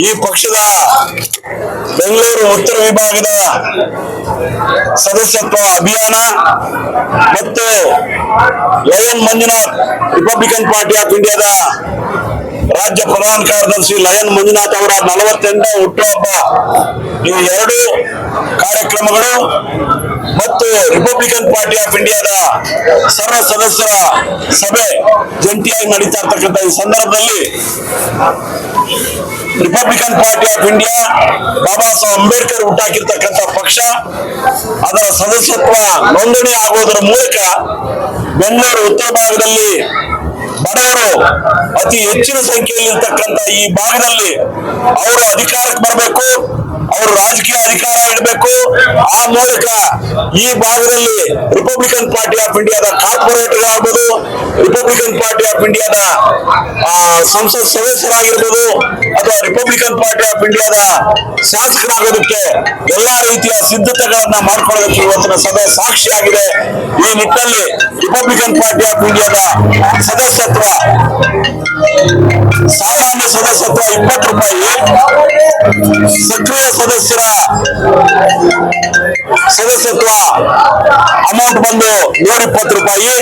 ಈ ಪಕ್ಷದ ಬೆಂಗಳೂರು ಉತ್ತರ ವಿಭಾಗದ ಸದಸ್ಯತ್ವ ಅಭಿಯಾನ ಮತ್ತು lion Manjunath Republican Party of ಇಂಡಿಯಾದ ರಾಜ್ಯ ಪ್ರಧಾನ ಕಾರ್ಯದರ್ಶಿ ಲಯನ್ ಮಂಜುನಾಥ್ ಅವರ ನಲವತ್ತೆಂಟನೇ ಹುಟ್ಟುಹಬ್ಬ ಈ ಎರಡು ಕಾರ್ಯಕ್ರಮಗಳು ಮತ್ತು ರಿಪಬ್ಲಿಕನ್ ಪಾರ್ಟಿ ಆಫ್ ಇಂಡಿಯಾದ ಸರ್ವ ಸದಸ್ಯರ ಸಭೆ ಜಂಟಿಯಾಗಿ ನಡೀತಾ ಇರ್ತಕ್ಕಂಥ ಈ ಸಂದರ್ಭದಲ್ಲಿ Republican Party of India Baba Saheb Ambedkar ಹುಟ್ಟಾಕಿರ್ತಕ್ಕಂಥ ಪಕ್ಷ, ಅದರ ಸದಸ್ಯತ್ವ ನೋಂದಣಿ ಆಗುವುದರ ಮೂಲಕ ಬೆಂಗಳೂರು ಉತ್ತರ ಭಾಗದಲ್ಲಿ ಬಡವರು ಅತಿ ಹೆಚ್ಚಿನ ಸಂಖ್ಯೆಯಲ್ಲಿ ಇರ್ತಕ್ಕಂಥ ಈ ಭಾಗದಲ್ಲಿ ಅವರು ಅಧಿಕಾರಕ್ಕೆ ಬರಬೇಕು. ಅಧಿಕಾರ ಇಡಬೇಕು ಆ ಮೂಲಕ ಈ ಭಾಗದಲ್ಲಿ ರಿಪಬ್ಲಿಕನ್ ಪಾರ್ಟಿ ಆಫ್ ಇಂಡಿಯಾದ ಕಾರ್ಪೊರೇಟ್ಗಳಾಗ್ಬೋದು ರಿಪಬ್ಲಿಕನ್ ಪಾರ್ಟಿ ಆಫ್ ಇಂಡಿಯಾದ ಸಂಸತ್ ಸದಸ್ಯರಾಗಿರ್ಬೋದು. ಅಥವಾ ರಿಪಬ್ಲಿಕನ್ ಪಾರ್ಟಿ ಆಫ್ ಇಂಡಿಯಾದ ಶಾಸಕರಾಗೋದಕ್ಕೆ ಎಲ್ಲಾ ರೀತಿಯ ಸಿದ್ಧತೆಗಳನ್ನ ಮಾಡ್ಕೊಳ್ಳೋದಕ್ಕೆ ಇವತ್ತಿನ ಸಭೆ ಸಾಕ್ಷಿಯಾಗಿದೆ. ಈ ನಿಟ್ಟಿನಲ್ಲಿ ರಿಪಬ್ಲಿಕನ್ ಪಾರ್ಟಿ ಆಫ್ ಇಂಡಿಯಾದ ಸದಸ್ಯತ್ವ, ಸಾಮಾನ್ಯ ಸದಸ್ಯತ್ವ ಇಪ್ಪತ್ತು ರೂಪಾಯಿ. ಸಕ್ರಿಯ ಸದಸ್ಯರ ಸದಸ್ಯತ್ವ ಅಮೌಂಟ್ ಬಂದು ನೂರ ಇಪ್ಪತ್ತು ರೂಪಾಯಿ.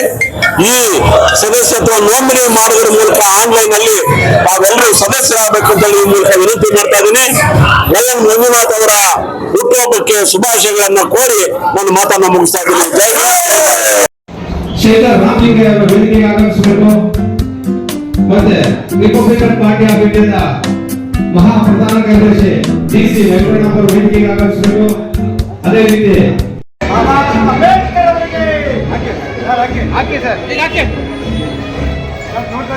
ಈ ಸದಸ್ಯತ್ವ ನೋಂದಣಿ ಮಾಡೋದ್ರ ಮೂಲಕ ಆನ್ಲೈನ್ನಲ್ಲಿ ತಾವೆಲ್ಲರೂ ಸದಸ್ಯರಾಗಬೇಕು ಅಂತ ಹೇಳಿ ಮೂಲಕ ವಿನಂತಿ ಮಾಡ್ತಾ ಇದ್ದೀನಿ. ವಯನ್ ಮಂಜುನಾಥ್ ಅವರ ಹುಟ್ಟುಹಬ್ಬಕ್ಕೆ ಶುಭಾಶಯಗಳನ್ನ ಕೋರಿ ನನ್ನ ಮಾತನ್ನ ಮುಗಿಸ್ತಾ ಇದ್ದೀನಿ. ಜೈ ಮತ್ತೆ ರಿಪಬ್ಲಿಕನ್ ಪಾರ್ಟಿ ಆಫ್ ಇಂಡಿಯಾದ ಮಹಾ ಪ್ರಧಾನ ಕಾರ್ಯದರ್ಶಿ ಡಿ ಸಿ ವೆಂಕಟಪ್ಪ ಅವರು ವೇದಿಕೆಗೆ ಆಗಮಿಸಿದರು ಅದೇ ರೀತಿ ಅಂಬೇಡ್ಕರ್ ಸರ್ ಹಾಕಿ ಹಾಕಿ ಸರ್. ಈಗ ಹಾಕಿ. ಸರ್, ನೋಡ್ತಾ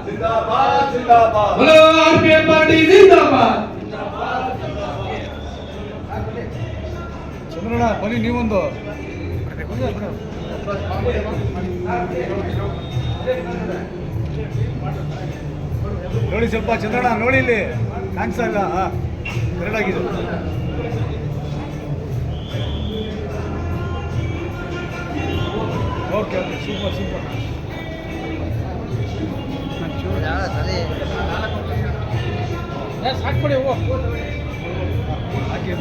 ಚಂದ್ರಣ್ಣ ಬನ್ನಿ ನೀವೊಂದು. ನೋಡಿ ಸ್ವಲ್ಪ ಚಂದ್ರಣ್ಣ ನೋಡಿ ಇಲ್ಲಿ. ಕಾಣಿಸ್ತಾ ಇಲ್ಲ. ಕರೆಕ್ಟ್ ಆಗಿದೆ. ಓಕೆ ಓಕೆ ಸೂಪರ್ ಸೂಪರ್ ಸಾಕ್ಬಿಡಿ ಹಾಕಿ